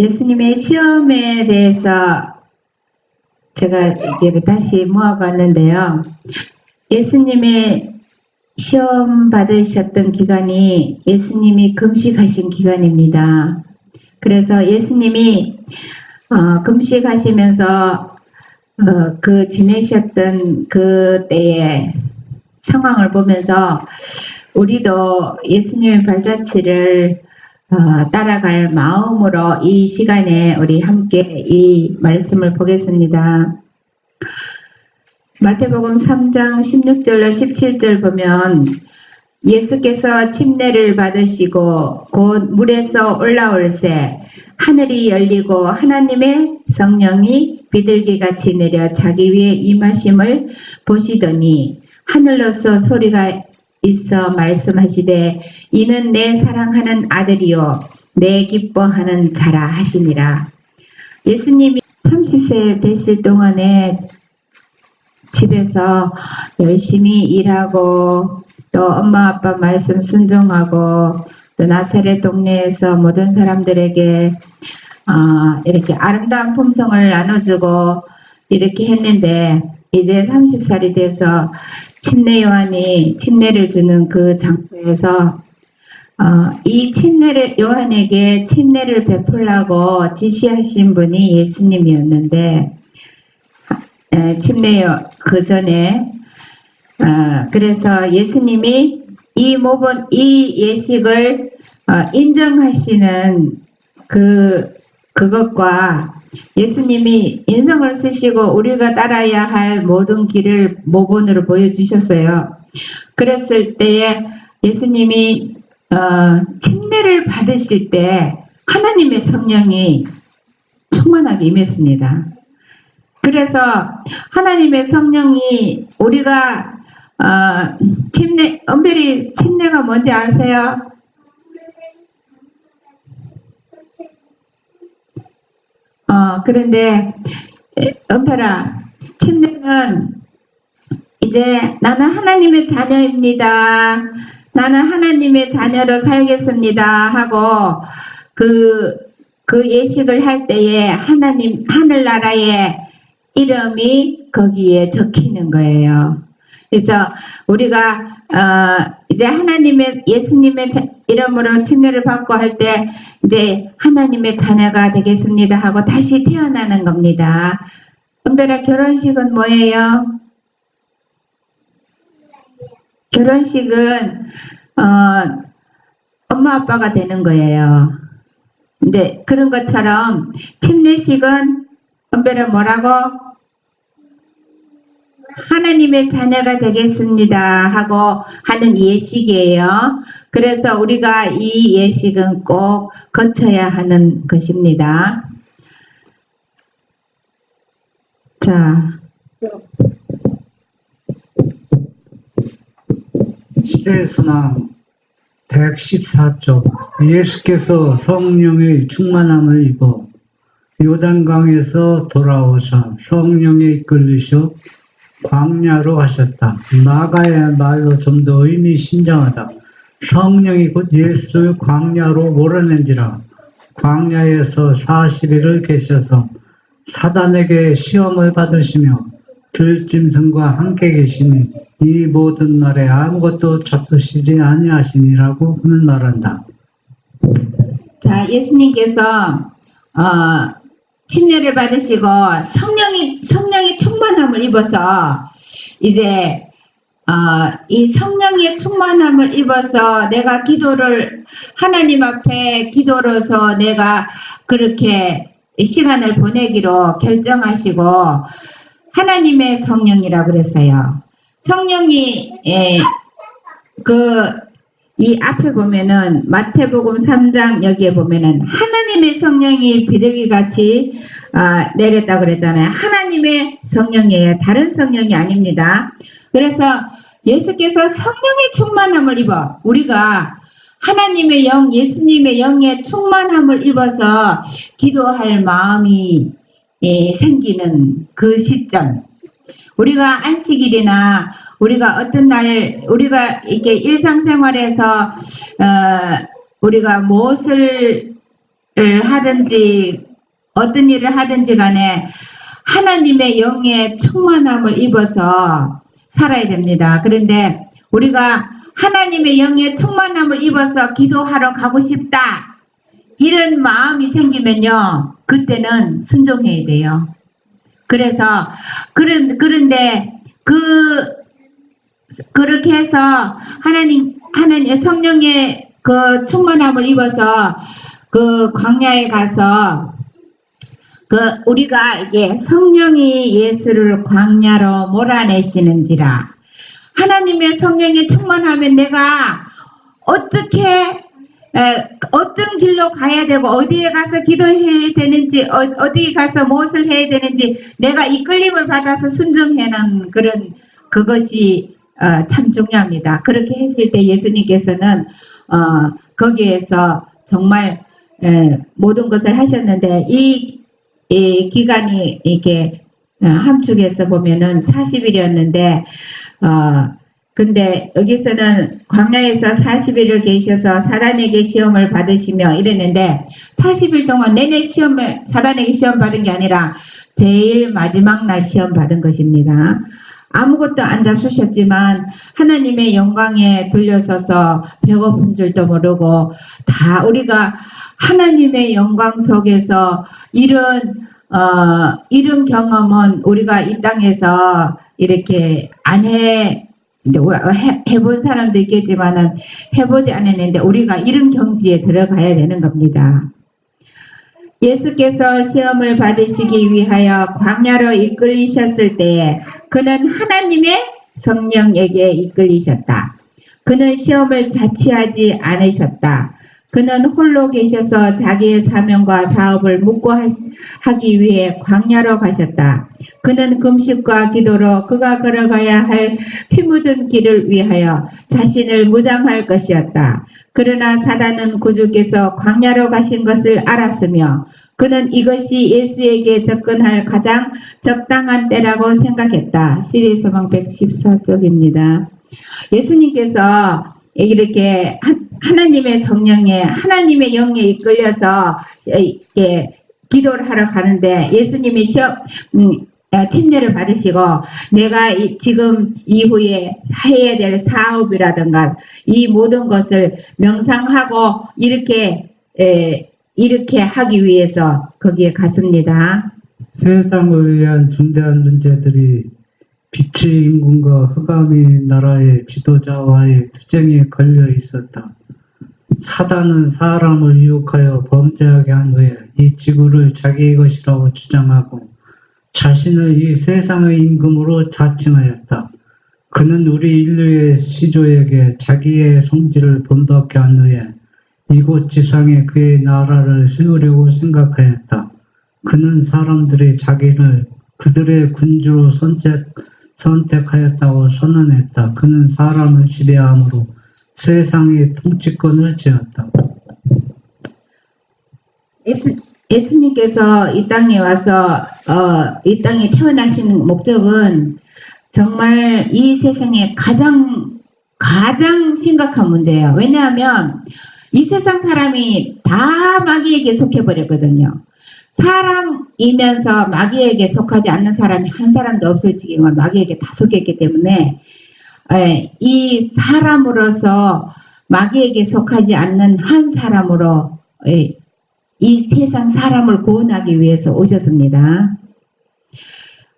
예수님의 시험에 대해서 제가 이게 다시 모아봤는데요. 예수님의 시험 받으셨던 기간이 예수님이 금식하신 기간입니다. 그래서 예수님이 어, 금식하시면서 어, 그 지내셨던 그 때의 상황을 보면서 우리도 예수님의 발자취를 어, 따라갈 마음으로 이 시간에 우리 함께 이 말씀을 보겠습니다. 마태복음 3장 16절로 17절 보면 예수께서 침례를 받으시고 곧 물에서 올라올새 하늘이 열리고 하나님의 성령이 비둘기같이 내려 자기 위에 임하심을 보시더니 하늘로서 소리가 있어 말씀하시되 이는 내 사랑하는 아들이요 내 기뻐하는 자라 하시니라. 예수님이 30세 되실 동안에 집에서 열심히 일하고 또 엄마 아빠 말씀 순종하고 또 나사렛 동네에서 모든 사람들에게 아, 이렇게 아름다운 품성을 나눠주고 이렇게 했는데 이제 30살이 돼서 침례 요한이 침례를 주는 그 장소에서 어, 이 침례를 요한에게 침례를 베풀라고 지시하신 분이 예수님이었는데 에, 침례 그 전에 어, 그래서 예수님이 이 모본 이 예식을 어, 인정하시는 그 그것과 예수님이 인성을 쓰시고 우리가 따라야 할 모든 길을 모본으로 보여주셨어요. 그랬을 때에 예수님이 어, 침례를 받으실 때 하나님의 성령이 충만하게 임했습니다. 그래서 하나님의 성령이 우리가 어, 침례, 은별이 침례가 뭔지 아세요? 어, 그런데 에, 은별아, 침례는 이제 나는 하나님의 자녀입니다. 나는 하나님의 자녀로 살겠습니다. 하고 그, 그 예식을 할 때에 하나님, 하늘나라의 이름이 거기에 적히는 거예요. 그래서 우리가 어, 이제 하나님의 예수님의 자- 이름으로 침례를 받고 할 때 이제 하나님의 자녀가 되겠습니다 하고 다시 태어나는 겁니다. 은별아 결혼식은 뭐예요? 결혼식은 어, 엄마 아빠가 되는 거예요. 근데 그런 것처럼 침례식은 은별아 뭐라고? 하나님의 자녀가 되겠습니다 하고 하는 예식이에요. 그래서 우리가 이 예식은 꼭 거쳐야 하는 것입니다. 자, 시대소망 114쪽 예수께서 성령의 충만함을 입어 요단강에서 돌아오셔 성령에 이끌리셔 광야로 가셨다. 나가의 말로 좀 더 의미심장하다. 성령이 곧 예수를 광야로 몰아낸지라 광야에서 40일을 계셔서 사단에게 시험을 받으시며 들짐승과 함께 계시니 이 모든 날에 아무것도 잡수시지 아니하시니라고 그는 말한다. 자 예수님께서 어, 침례를 받으시고 성령이 성령의 충만함을 입어서 이제 어, 이 성령의 충만함을 입어서 내가 기도를 하나님 앞에 기도로서 내가 그렇게 시간을 보내기로 결정하시고 하나님의 성령이라고 그랬어요. 성령이 예, 그 이 앞에 보면은 마태복음 3장 여기에 보면은 하나님의 성령이 비둘기 같이 아, 내렸다 그랬잖아요. 하나님의 성령이에요. 다른 성령이 아닙니다. 그래서 예수께서 성령의 충만함을 입어 우리가 하나님의 영, 예수님의 영의 충만함을 입어서 기도할 마음이 예, 생기는 그 시점. 우리가 안식일이나 우리가 어떤 날 우리가 이렇게 일상생활에서 어, 우리가 무엇을 하든지 어떤 일을 하든지 간에 하나님의 영의 충만함을 입어서 살아야 됩니다. 그런데 우리가 하나님의 영의 충만함을 입어서 기도하러 가고 싶다. 이런 마음이 생기면요. 그때는 순종해야 돼요. 그래서 그런 그런데 그 그렇게 해서 하나님 하나님 성령의 그 충만함을 입어서 그 광야에 가서 그 우리가 이게 성령이 예수를 광야로 몰아내시는지라. 하나님의 성령이 충만하면 내가 어떻게 에, 어떤 길로 가야 되고 어디에 가서 기도해야 되는지 어, 디 가서 무엇을 해야 되는지 내가 이끌림을 받아서 순종하는 그런 그것이 어, 참 중요합니다. 그렇게 했을 때 예수님께서는 어, 거기에서 정말 에, 모든 것을 하셨는데 이, 이 기간이 이게 어, 함축해서 보면은 40일이었는데 어, 근데 여기서는 광야에서 40일을 계셔서 사단에게 시험을 받으시며 이랬는데 40일 동안 내내 시험을 사단에게 시험 받은 게 아니라 제일 마지막 날 시험 받은 것입니다. 아무것도 안 잡수셨지만 하나님의 영광에 들려서서 배고픈 줄도 모르고 다 우리가 하나님의 영광 속에서 이런 어 이런 경험은 우리가 이 땅에서 이렇게 안해 해본 사람도 있겠지만은 해보지 않았는데 우리가 이런 경지에 들어가야 되는 겁니다. 예수께서 시험을 받으시기 위하여 광야로 이끌리셨을 때에 그는 하나님의 성령에게 이끌리셨다. 그는 시험을 자취하지 않으셨다. 그는 홀로 계셔서 자기의 사명과 사업을 하- 하기 위해 광야로 가셨다. 그는 금식과 기도로 그가 걸어가야 할 피 묻은 길을 위하여 자신을 무장할 것이었다. 그러나 사단은 구주께서 광야로 가신 것을 알았으며 그는 이것이 예수에게 접근할 가장 적당한 때라고 생각했다. 시리소망 114쪽입니다. 예수님께서 이렇게 하- 하나님의 성령에 하나님의 영에 이끌려서 이렇게 기도를 하러 가는데 예수님이 시험 음, 어, 침례를 받으시고 내가 이- 지금 이후에 해야 될 사업이라든가 이 모든 것을 명상하고 이렇게 에, 이렇게 하기 위해서 거기에 갔습니다. 세상을 위한 중대한 문제들이 빛의 임금과 흑암의 나라의 지도자와의 투쟁에 걸려 있었다. 사단은 사람을 유혹하여 범죄하게 한 후에 이 지구를 자기의 것이라고 주장하고 자신을 이 세상의 임금으로 자칭하였다. 그는 우리 인류의 시조에게 자기의 성질을 본받게 한 후에 이곳 지상에 그의 나라를 세우려고 생각하였다. 그는 사람들이 자기를 그들의 군주로 선택, 선택하였다고 선언했다. 그는 사람을 지배함으로 세상의 통치권을 쥐었다. 예수, 예수님께서 이 땅에 와서 어, 이 땅에 태어나신 목적은 정말 이 세상에 가장 가장 심각한 문제예요. 왜냐하면 이 세상 사람이 다 마귀에게 속해 버렸거든요. 사람이면서 마귀에게 속하지 않는 사람이 한 사람도 없을 지경을 마귀에게 다 속했기 때문에 에, 이 사람으로서 마귀에게 속하지 않는 한 사람으로 에, 이 세상 사람을 구원하기 위해서 오셨습니다.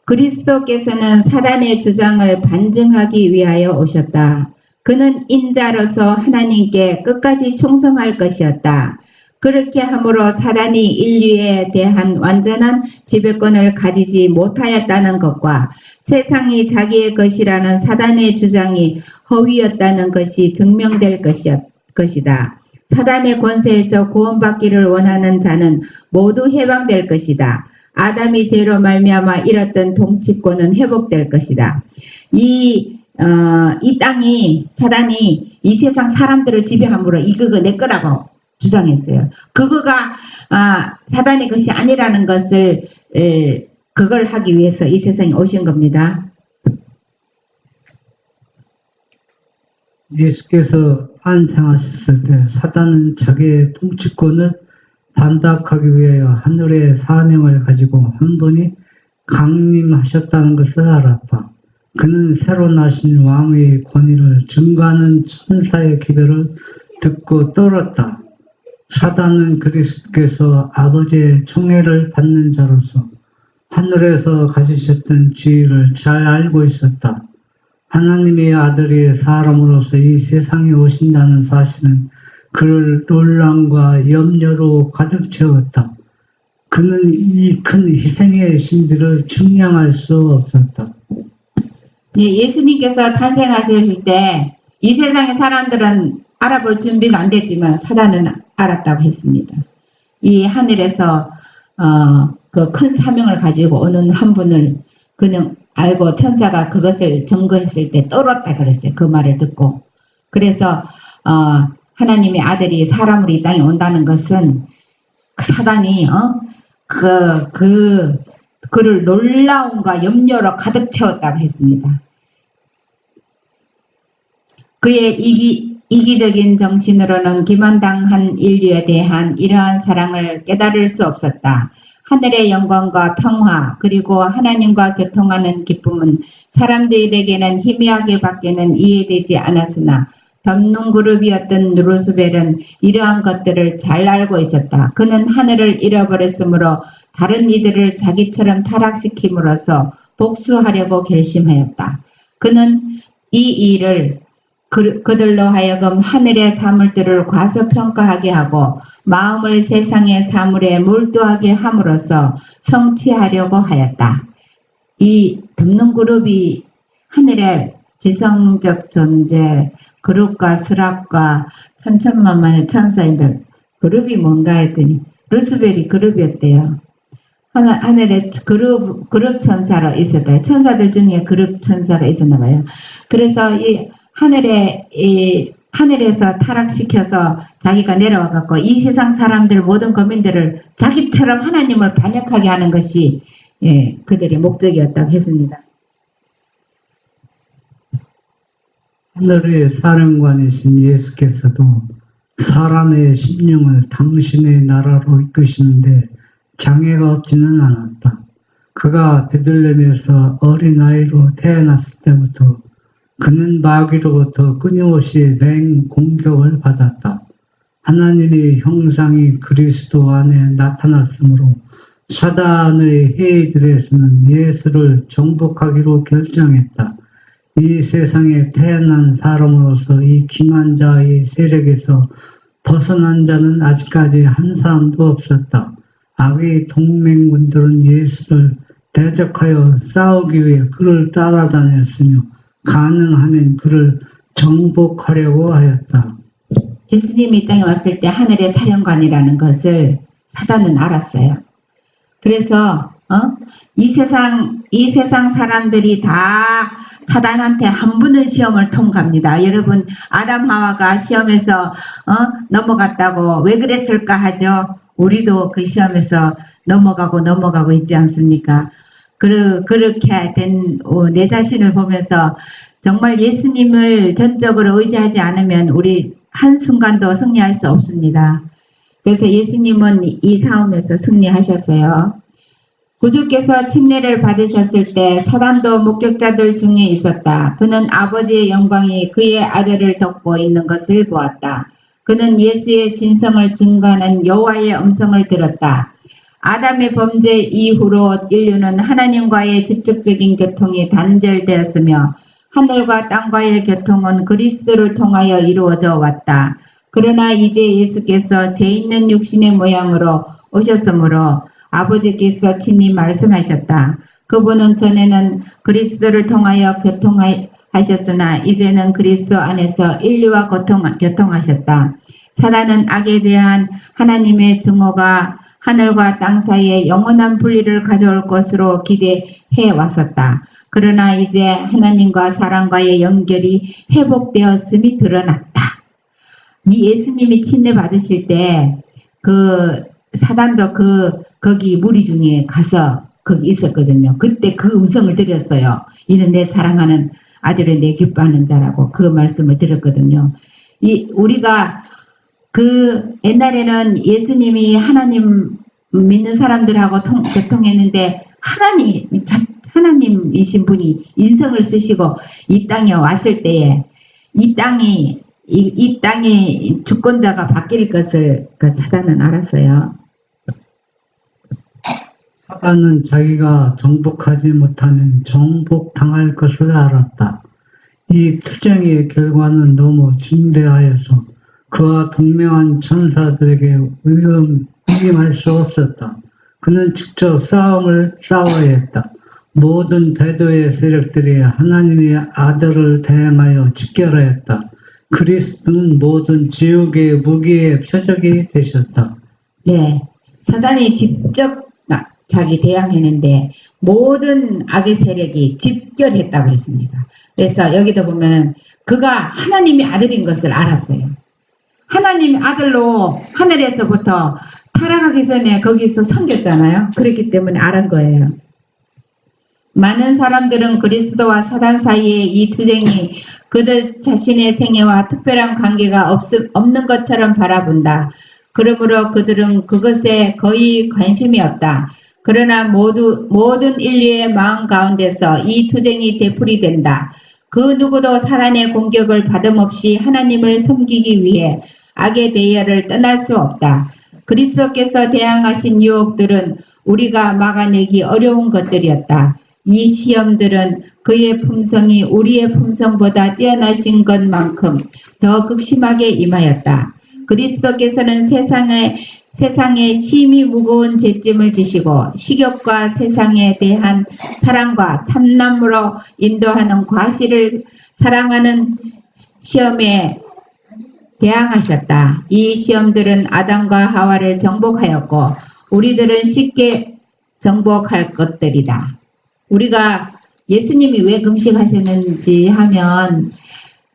그리스도께서는 사단의 주장을 반증하기 위하여 오셨다. 그는 인자로서 하나님께 끝까지 충성할 것이었다. 그렇게 함으로 사단이 인류에 대한 완전한 지배권을 가지지 못하였다는 것과 세상이 자기의 것이라는 사단의 주장이 허위였다는 것이 증명될 것이었, 것이다. 사단의 권세에서 구원받기를 원하는 자는 모두 해방될 것이다. 아담이 죄로 말미암아 잃었던 통치권은 회복될 것이다. 이, 어, 이 땅이 사단이 이 세상 사람들을 지배함으로 이거가 내 거라고 주장했어요. 그거가 아, 사단의 것이 아니라는 것을 에, 그걸 하기 위해서 이 세상에 오신 겁니다. 예수께서 안생하셨을 때 사단은 자기의 통치권을 반박하기 위하여 하늘의 사명을 가지고 한 분이 강림하셨다는 것을 알았다. 그는 새로 나신 왕의 권위를 증거하는 천사의 기별을 듣고 떨었다. 사단은 그리스도께서 아버지의 총애를 받는 자로서 하늘에서 가지셨던 지위를 잘 알고 있었다. 하나님의 아들이 사람으로서 이 세상에 오신다는 사실은 그를 논란과 염려로 가득 채웠다. 그는 이 큰 희생의 신비를 측량할 수 없었다. 예, 예수님께서 탄생하실 때 이 세상의 사람들은 알아볼 준비가 안 됐지만 사단은 알았다고 했습니다. 이 하늘에서 어, 그 큰 사명을 가지고 오는 한 분을 그는 알고 천사가 그것을 증거했을 때 떨었다 그랬어요. 그 말을 듣고. 그래서 어, 하나님의 아들이 사람으로 이 땅에 온다는 것은 그 사단이 어? 그, 그 그를 놀라움과 염려로 가득 채웠다고 했습니다. 그의 이기, 이기적인 정신으로는 기만당한 인류에 대한 이러한 사랑을 깨달을 수 없었다. 하늘의 영광과 평화 그리고 하나님과 교통하는 기쁨은 사람들에게는 희미하게 밖에는 이해되지 않았으나 덤눈 그룹이었던 루스벨은 이러한 것들을 잘 알고 있었다. 그는 하늘을 잃어버렸으므로 다른 이들을 자기처럼 타락시킴으로써 복수하려고 결심하였다. 그는 이 일을 그, 그들로 하여금 하늘의 사물들을 과소평가하게 하고 마음을 세상의 사물에 몰두하게 함으로써 성취하려고 하였다. 이 덮는 그룹이 하늘의 지성적 존재, 그룹과 스랍과 천천만만의 천사인데 그룹이 뭔가 했더니 루스벨이 그룹이었대요. 하나, 하늘에 그룹, 그룹 천사로 있었다. 천사들 중에 그룹 천사가 있었나 봐요. 그래서 이 하늘에, 이 하늘에서 타락시켜서 자기가 내려와 갖고 이 세상 사람들 모든 거민들을 자기처럼 하나님을 반역하게 하는 것이 예, 그들의 목적이었다고 했습니다. 하늘의 사령관이신 예수께서도 사람의 심령을 당신의 나라로 이끄시는데 장애가 없지는 않았다. 그가 베들렘에서 어린아이로 태어났을 때부터 그는 마귀로부터 끊임없이 맹 공격을 받았다. 하나님의 형상이 그리스도 안에 나타났으므로 사단의 회의들에서는 예수를 정복하기로 결정했다. 이 세상에 태어난 사람으로서 이 기만 자의 세력에서 벗어난 자는 아직까지 한 사람도 없었다. 악의 동맹군들은 예수를 대적하여 싸우기 위해 그를 따라다녔으며 가능하면 그를 정복하려고 하였다. 예수님이 이 땅에 왔을 때 하늘의 사령관이라는 것을 사단은 알았어요. 그래서 어? 이 세상 이 세상 사람들이 다 사단한테 한 번은 시험을 통과합니다. 여러분 아담 하와가 시험에서 어? 넘어갔다고 왜 그랬을까 하죠. 우리도 그 시험에서 넘어가고 넘어가고 있지 않습니까? 그, 그렇게 된 내 자신을 보면서 정말 예수님을 전적으로 의지하지 않으면 우리 한순간도 승리할 수 없습니다. 그래서 예수님은 이 싸움에서 승리하셨어요. 구주께서 침례를 받으셨을 때 사단도 목격자들 중에 있었다. 그는 아버지의 영광이 그의 아들을 덮고 있는 것을 보았다. 그는 예수의 신성을 증거하는 여호와의 음성을 들었다. 아담의 범죄 이후로 인류는 하나님과의 직접적인 교통이 단절되었으며 하늘과 땅과의 교통은 그리스도를 통하여 이루어져 왔다. 그러나 이제 예수께서 죄 있는 육신의 모양으로 오셨으므로 아버지께서 친히 말씀하셨다. 그분은 전에는 그리스도를 통하여 교통하 셨으나 이제는 그리스도 안에서 인류와 교통, 교통하셨다. 사단은 악에 대한 하나님의 증오가 하늘과 땅 사이에 영원한 분리를 가져올 것으로 기대해 왔었다. 그러나 이제 하나님과 사람과의 연결이 회복되었음이 드러났다. 이 예수님이 침례 받으실 때 그 사단도 그 거기 무리 중에 가서 거기 있었거든요. 그때 그 음성을 들었어요. 이는 내 사랑하는 아들을 내 기뻐하는 자라고 그 말씀을 들었거든요. 이 우리가 그 옛날에는 예수님이 하나님 믿는 사람들하고 통, 교통했는데 하나님 자- 하나님이신 분이 인성을 쓰시고 이 땅에 왔을 때에 이 땅이 이, 이 땅의 주권자가 바뀔 것을 그 사단은 알았어요. 사단은 자기가 정복하지 못하면 정복당할 것을 알았다. 이 투쟁의 결과는 너무 중대하여서 그와 동명한 천사들에게 위험, 위임할 수 없었다. 그는 직접 싸움을 싸워야 했다. 모든 배도의 세력들이 하나님의 아들을 대항하여 직결하였다. 그리스도는 모든 지옥의 무기의 표적이 되셨다. 네, 사단이 직접 나- 자기 대항했는데 모든 악의 세력이 집결했다고 그랬습니다. 그래서 여기도 보면 그가 하나님의 아들인 것을 알았어요. 하나님의 아들로 하늘에서부터 타락하기 전에 거기서 섬겼잖아요. 그렇기 때문에 알은 거예요. 많은 사람들은 그리스도와 사단 사이의 이 투쟁이 그들 자신의 생애와 특별한 관계가 없, 없는 것처럼 바라본다. 그러므로 그들은 그것에 거의 관심이 없다. 그러나 모두, 모든 인류의 마음 가운데서 이 투쟁이 되풀이된다. 그 누구도 사단의 공격을 받음없이 하나님을 섬기기 위해 악의 대열을 떠날 수 없다. 그리스도께서 대항하신 유혹들은 우리가 막아내기 어려운 것들이었다. 이 시험들은 그의 품성이 우리의 품성보다 뛰어나신 것만큼 더 극심하게 임하였다. 그리스도께서는 세상에 세상에 심히 무거운 죄짐을 지시고 식욕과 세상에 대한 사랑과 참남으로 인도하는 과실을 사랑하는 시험에 대항하셨다. 이 시험들은 아담과 하와를 정복하였고 우리들은 쉽게 정복할 것들이다. 우리가 예수님이 왜 금식하셨는지 하면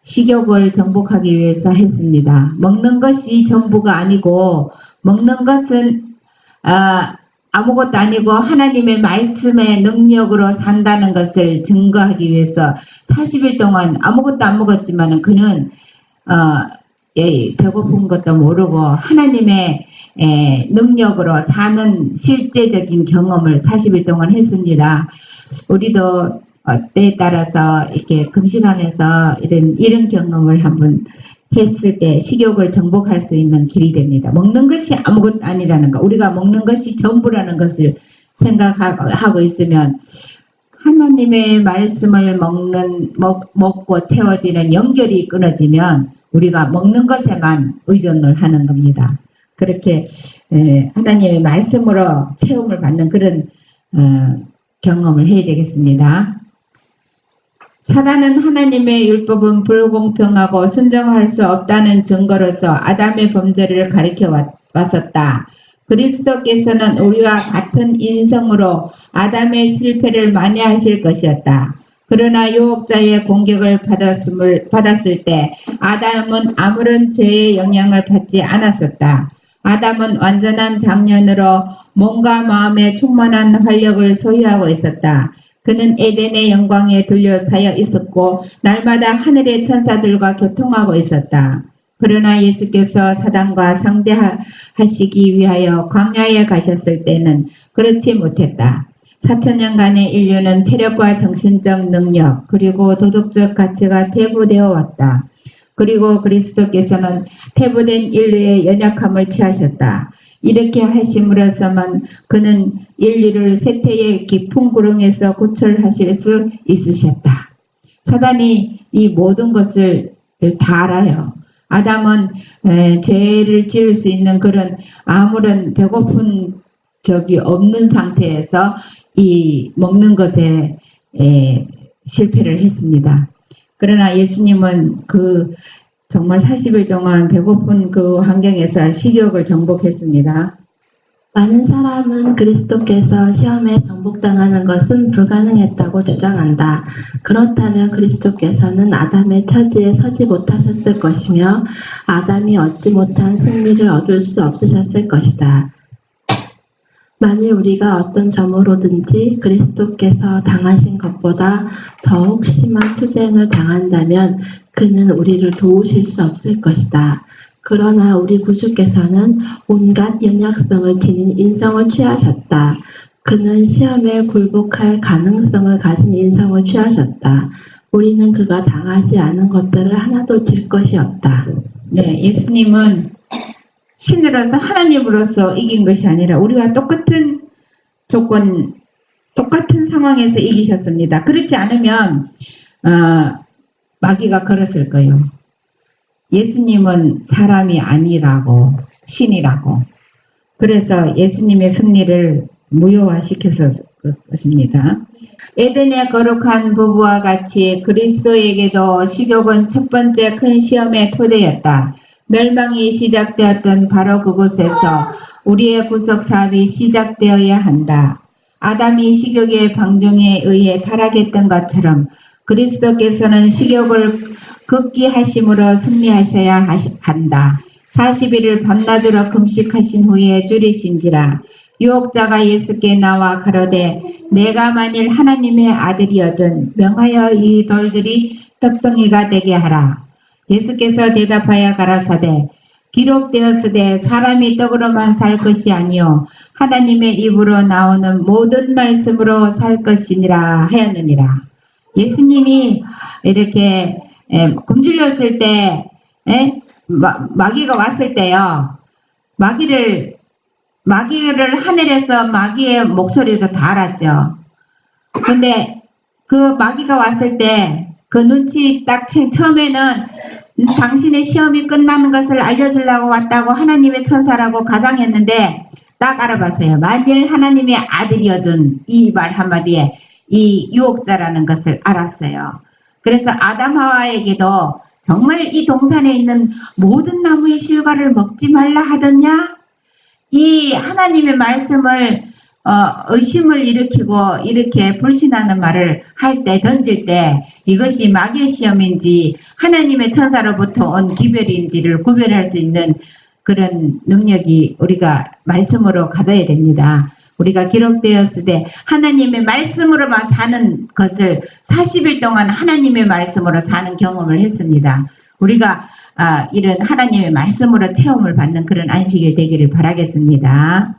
식욕을 정복하기 위해서 했습니다. 먹는 것이 전부가 아니고 먹는 것은 아, 아무것도 아니고 하나님의 말씀의 능력으로 산다는 것을 증거하기 위해서 40일 동안 아무것도 안 먹었지만 그는 어, 예, 배고픈 것도 모르고 하나님의 에, 능력으로 사는 실제적인 경험을 40일 동안 했습니다. 우리도 어, 때에 따라서 이렇게 금식하면서 이런 이런 경험을 한번 했을 때 식욕을 정복할 수 있는 길이 됩니다. 먹는 것이 아무것도 아니라는 거, 우리가 먹는 것이 전부라는 것을 생각하고 있으면 하나님의 말씀을 먹는 먹, 먹고 채워지는 연결이 끊어지면 우리가 먹는 것에만 의존을 하는 겁니다. 그렇게 에, 하나님의 말씀으로 체험을 받는 그런 어, 경험을 해야 되겠습니다. 사단은 하나님의 율법은 불공평하고 순정할 수 없다는 증거로서 아담의 범죄를 가리켜 왔- 왔었다. 그리스도께서는 우리와 같은 인성으로 아담의 실패를 만회하실 것이었다. 그러나 유혹자의 공격을 받았음을, 받았을 때 아담은 아무런 죄의 영향을 받지 않았었다. 아담은 완전한 장년으로 몸과 마음의 충만한 활력을 소유하고 있었다. 그는 에덴의 영광에 둘러싸여 있었고 날마다 하늘의 천사들과 교통하고 있었다. 그러나 예수께서 사단과 상대하시기 위하여 광야에 가셨을 때는 그렇지 못했다. 4천년간의 인류는 체력과 정신적 능력 그리고 도덕적 가치가 퇴보되어 왔다. 그리고 그리스도께서는 퇴보된 인류의 연약함을 취하셨다. 이렇게 하심으로써만 그는 인류를 쇠퇴의 깊은 구렁에서 구출하실 수 있으셨다. 사단이 이 모든 것을 다 알아요. 아담은 에, 죄를 지을 수 있는 그런 아무런 배고픈 적이 없는 상태에서 이 먹는 것에 에, 실패를 했습니다. 그러나 예수님은 그 정말 40일 동안 배고픈 그 환경에서 식욕을 정복했습니다. 많은 사람은 그리스도께서 시험에 정복당하는 것은 불가능했다고 주장한다. 그렇다면 그리스도께서는 아담의 처지에 서지 못하셨을 것이며 아담이 얻지 못한 승리를 얻을 수 없으셨을 것이다. 만일 우리가 어떤 점으로든지 그리스도께서 당하신 것보다 더욱 심한 투쟁을 당한다면 그는 우리를 도우실 수 없을 것이다. 그러나 우리 구주께서는 온갖 연약성을 지닌 인성을 취하셨다. 그는 시험에 굴복할 가능성을 가진 인성을 취하셨다. 우리는 그가 당하지 않은 것들을 하나도 질 것이 없다. 네, 예수님은 신으로서 하나님으로서 이긴 것이 아니라 우리와 똑같은 조건, 똑같은 상황에서 이기셨습니다. 그렇지 않으면 어, 마귀가 걸었을 거예요. 예수님은 사람이 아니라고 신이라고. 그래서 예수님의 승리를 무효화시켰을 것입니다. 에덴의 거룩한 부부와 같이 그리스도에게도 식욕은 첫 번째 큰 시험의 토대였다. 멸망이 시작되었던 바로 그곳에서 우리의 구속 사업이 시작되어야 한다. 아담이 식욕의 방종에 의해 타락했던 것처럼 그리스도께서는 식욕을 극기 하심으로 승리하셔야 하시- 한다. 40일을 밤낮으로 금식하신 후에 줄이신지라 유혹자가 예수께 나와 가로되 내가 만일 하나님의 아들이어든 명하여 이 돌들이 떡덩이가 되게 하라. 예수께서 대답하여 가라사대 기록되었으되 사람이 떡으로만 살 것이 아니요 하나님의 입으로 나오는 모든 말씀으로 살 것이니라 하였느니라. 예수님이 이렇게 에, 굶주렸을 때 에? 마, 마귀가 왔을 때요. 마귀를 마귀를 하늘에서 마귀의 목소리도 다 알았죠. 근데 그 마귀가 왔을 때 그 눈치 딱 채- 처음에는 당신의 시험이 끝나는 것을 알려주려고 왔다고 하나님의 천사라고 가장했는데 딱 알아봤어요. 만일 하나님의 아들이어든 이 말 한마디에 이 유혹자라는 것을 알았어요. 그래서 아담 하와에게도 정말 이 동산에 있는 모든 나무의 실과를 먹지 말라 하더냐? 이 하나님의 말씀을 어, 의심을 일으키고 이렇게 불신하는 말을 할 때 던질 때 이것이 마귀의 시험인지 하나님의 천사로부터 온 기별인지를 구별할 수 있는 그런 능력이 우리가 말씀으로 가져야 됩니다. 우리가 기록되었을 때 하나님의 말씀으로만 사는 것을 40일 동안 하나님의 말씀으로 사는 경험을 했습니다. 우리가 아, 이런 하나님의 말씀으로 체험을 받는 그런 안식일 되기를 바라겠습니다.